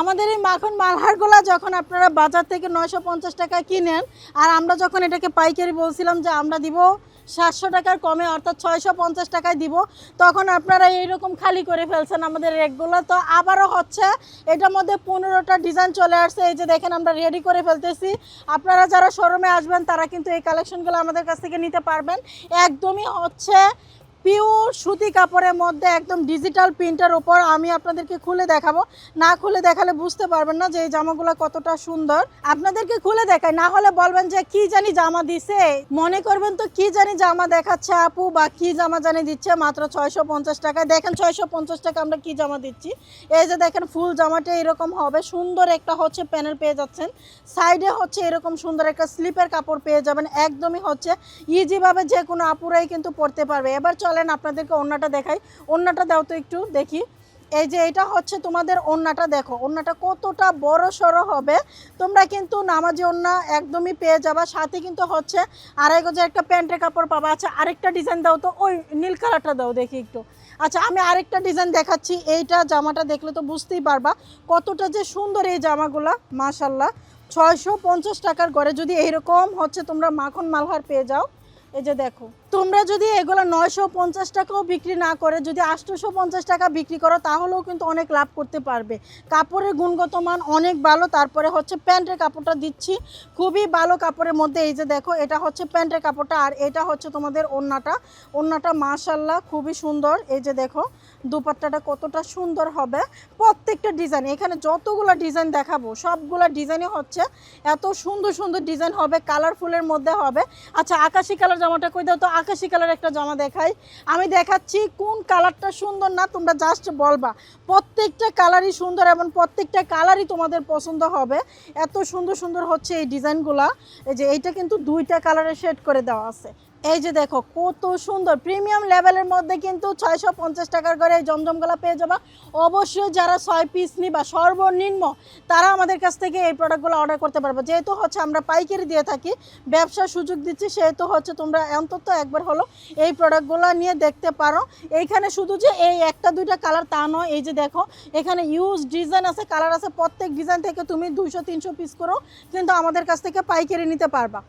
আমাদের এই মাখন মালহারগুলা যখন আপনারা বাজার থেকে নয়শো পঞ্চাশ টাকা কিনেন, আর আমরা যখন এটাকে পাইকারি বলছিলাম যে আমরা দিব সাতশো টাকার কমে, অর্থাৎ ছয়শো পঞ্চাশ টাকায় দিব, তখন আপনারা এইরকম খালি করে ফেলছেন আমাদের রেকগুলো তো আবারও হচ্ছে, এটার মধ্যে পনেরোটা ডিজাইন চলে আসছে। এই যে দেখেন আমরা রেডি করে ফেলতেছি। আপনারা যারা শোরুমে আসবেন, তারা কিন্তু এই কালেকশনগুলো আমাদের কাছ থেকে নিতে পারবেন। একদমই হচ্ছে পিওর সুতি কাপড়ের মধ্যে একদম ডিজিটাল প্রিন্টের ওপর আমি আপনাদেরকে খুলে দেখাবো। না খুলে দেখালে বুঝতে পারবেন না যে এই জামাগুলো কতটা সুন্দর। আপনাদেরকে খুলে দেখায় না হলে বলবেন যে কি জানি জামা দিছে। মনে করবেন তো কি জানি জামা দেখাচ্ছে আপু বা কি জামা জানি দিচ্ছে, মাত্র ছয়শো পঞ্চাশ টাকায়। দেখেন ছয়শো পঞ্চাশ টাকা আমরা কি জামা দিচ্ছি। এই যে দেখেন ফুল জামাটা এরকম হবে, সুন্দর একটা হচ্ছে প্যানেল পেয়ে যাচ্ছেন। সাইডে হচ্ছে এরকম সুন্দর একটা স্লিপের কাপড় পেয়ে যাবেন। একদমই হচ্ছে ইজিভাবে যে কোনো আপুরাই কিন্তু পরতে পারবে। এবার চলেন আপনাদেরকে ওন্নাটা দেখাই। ওন্নাটা দাও তো একটু, দেখি। এই যে এটা হচ্ছে তোমাদের ওন্নাটা দেখো। ওন্নাটা কতটা বড় সড়ো হবে। তোমরা কিন্তু নামাজি ওন্না একদমই পেয়ে যাবা। সাথে কিন্তু হচ্ছে আড়াই গজের একটা প্যান্টের কাপড় পাবা। আচ্ছা আরেকটা ডিজাইন দাও তো। ওই নীল কালারটা দাও, দেখি একটু। আচ্ছা আমি আরেকটা ডিজাইন দেখাচ্ছি। এইটা জামাটা দেখলে তো বুঝতেই পারবা কতটা যে সুন্দর এই জামাগুলা মাশাল্লাহ ছয়শো পঞ্চাশ টাকার ঘরে যদি এইরকম হচ্ছে তোমরা মাখন মালহার পেয়ে যাও। এই যে দেখো তোমরা যদি এগুলো নয়শো পঞ্চাশ টাকাও বিক্রি না করে, যদি আটশোশো পঞ্চাশ টাকা বিক্রি করো, তাহলেও কিন্তু অনেক লাভ করতে পারবে। কাপড়ের গুণগত মান অনেক ভালো, তারপরে হচ্ছে প্যান্টের কাপড়টা দিচ্ছি। খুবই ভালো কাপড়ের মধ্যে, এই যে দেখো, এটা হচ্ছে প্যান্টের কাপড়টা, আর এটা হচ্ছে তোমাদের ওন্নাটা ওন্নাটা মাশাল্লাহ খুবই সুন্দর। এই যে দেখো, দুপাট্টাটা কতটা সুন্দর হবে। প্রত্যেকটা ডিজাইন, এখানে যতগুলো ডিজাইন দেখাবো, সবগুলো ডিজাইনই হচ্ছে। এত সুন্দর সুন্দর ডিজাইন হবে, কালারফুলের মধ্যে হবে। আচ্ছা আকাশি কালার জামাটা কই দাও তো? আকাশি কালার একটা জামা দেখাই। আমি দেখাচ্ছি কোন কালারটা সুন্দর না তোমরা জাস্ট বলবা। প্রত্যেকটা কালারই সুন্দর এবং প্রত্যেকটা কালারই তোমাদের পছন্দ হবে। এত সুন্দর সুন্দর হচ্ছে এই ডিজাইনগুলা। এই যে এইটা কিন্তু দুইটা কালারে শেড করে দেওয়া আছে। এই যে দেখো, কত সুন্দর। প্রিমিয়াম লেভেলের মধ্যে কিন্তু ছয়শো পঞ্চাশ টাকার করে এই জমজমগুলা পেয়ে যাবা। অবশ্যই যারা ছয় পিস নিবা, সর্বনিম্ন তারা আমাদের কাছ থেকে এই প্রোডাক্টগুলো অর্ডার করতে পারবে। যেহেতু হচ্ছে আমরা পাইকারি দিয়ে থাকি, ব্যবসার সুযোগ দিচ্ছি, সেহেতু হচ্ছে তোমরা অন্তত একবার হলো এই প্রোডাক্টগুলো নিয়ে দেখতে পারো। এইখানে শুধু যে এই একটা, দুইটা কালার তা নয়, এই যে দেখো, এখানে ইউজ ডিজাইন আছে কালার আছে। প্রত্যেক ডিজাইন থেকে তুমি দুইশো, তিনশো পিস করো কিন্তু আমাদের কাছ থেকে পাইকারি নিতে পারবা।